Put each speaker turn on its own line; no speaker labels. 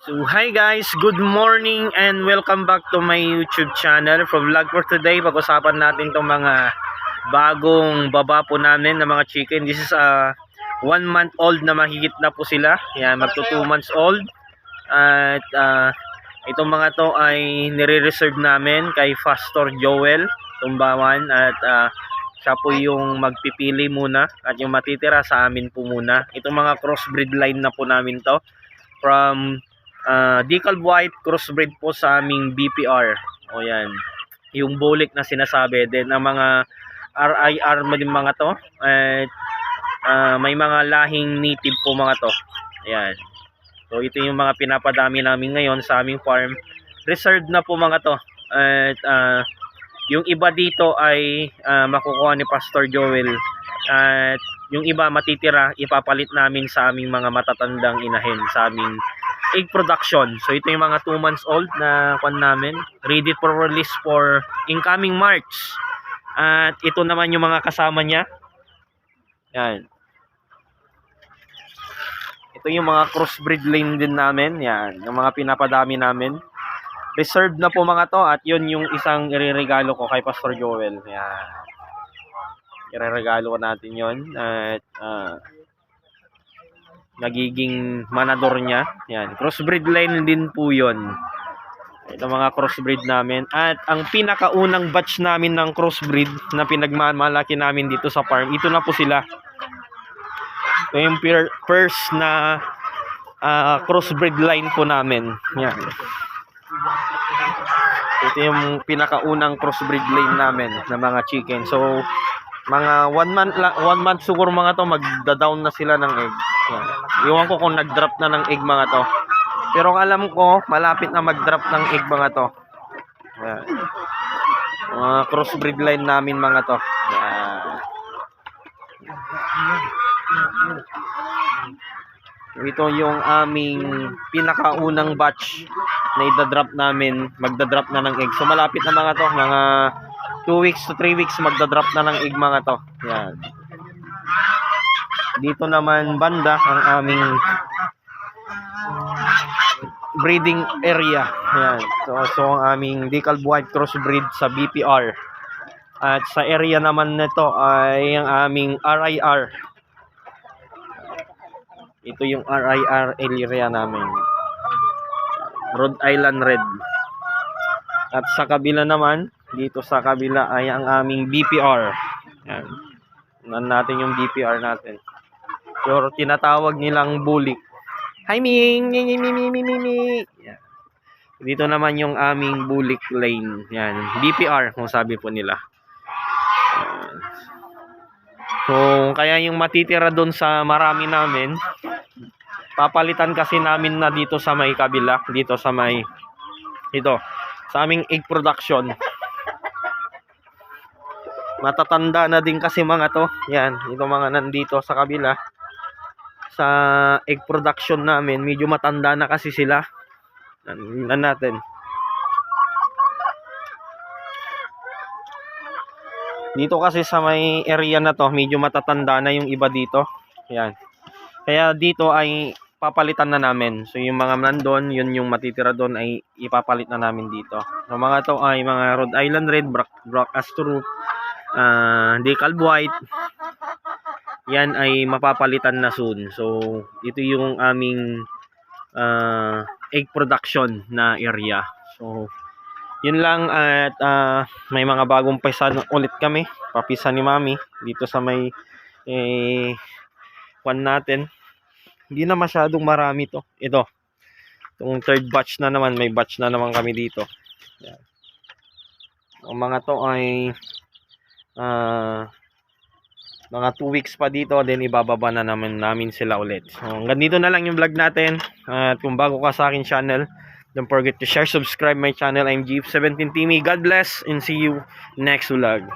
So hi guys, good morning and welcome back to my YouTube channel. For vlog for today, pag-usapan natin itong mga bagong baba po namin na mga chicken. This is a one month old na mahigit na po sila. Yan, magto 2 months old. At ah, itong mga to ay nire-reserve namin kay Pastor Joel Tumbawan at ah, siya po yung magpipili muna at yung matitira sa amin po muna. Itong mga crossbreed line na po namin to from uh, decal white crossbreed po sa aming BPR. O yan. Yung bulik na sinasabi. Then ang mga RIR mga to. At ah, may mga lahing native po mga to. Ayan. So ito yung mga pinapadami namin ngayon sa aming farm. Reserved na po mga to. At ah, yung iba dito ay ah, makukuha ni Pastor Joel. At yung iba matitira, ipapalit namin sa aming mga matatandang inahin sa aming egg production. So ito yung mga 2 months old na kwan namin. Ready for release for incoming March. At ito naman yung mga kasama niya. Yan. Ito yung mga crossbreed lane din namin. Yan. Yung mga pinapadami namin. Reserved na po mga to. At yun yung isang ireregalo ko kay Pastor Joel. Yan. Ireregalo natin yun. At ah, nagiging manador niya. Yan, crossbreed line din po 'yon. Ito mga crossbreed namin. At ang pinakaunang batch namin ng crossbreed na pinagmamalaki namin dito sa farm, ito na po sila. Ito yung fir- first na ah, crossbreed line po namin. Yan. Ito yung pinakaunang crossbreed line namin na mga chicken. So, mga one month one month siguro mga to magda-down na sila ng egg. Iwan ko kung nag-drop na ng egg mga to. Pero ang alam ko, malapit na mag-drop ng egg mga to. Yan. Mga crossbreed line namin mga to. Yan. Ito yung aming pinakaunang batch na idadrop namin. Magda-drop na ng egg. So malapit na mga to. Mga 2 weeks to 3 weeks magda-drop na ng egg mga to. Yan. Dito naman banda ang aming breeding area. Yan. So, so ang aming decal white crossbreed sa BPR. At sa area naman nito ay ang aming RIR. Ito yung RIR area namin. Rhode Island Red. At sa kabila naman, dito sa kabila ay ang aming BPR. Yan. Tingnan natin yung BPR natin. So, tinatawag nilang bulik. Hi, Ming! Mi, mi, mi, mi, mi, mi, mi. Yan. Dito naman yung aming bulik lane. Yan. BPR, kung sabi po nila. Yan. So, kaya yung matitira doon sa marami namin, papalitan kasi namin na dito sa may kabila. Dito sa may, ito, sa aming egg production. Matatanda na din kasi mga to. Yan, ito mga nandito sa kabila sa egg production namin, medyo matanda na kasi sila. Nan natin. Dito kasi sa may area na to, medyo matatanda na yung iba dito. Yan. Kaya dito ay papalitan na namin. So yung mga nandun, yun yung matitira doon ay ipapalit na namin dito. So mga to ay mga Rhode Island Red, Brock, Brock Astrup, uh, Decal White, yan ay mapapalitan na soon. So, ito yung aming uh, egg production na area. So, yun lang at uh, may mga bagong pisa ulit kami. Papisa ni Mami dito sa may eh, kwan natin. Hindi na masyadong marami to. Ito. Itong third batch na naman. May batch na naman kami dito. Yan. Ang mga to ay uh, mga 2 weeks pa dito then ibababa na naman namin sila ulit. So hanggang dito na lang yung vlog natin. At kung bago ka sa akin channel don't forget to share subscribe my channel. I'm Jeep17 Timmy God bless and see you next vlog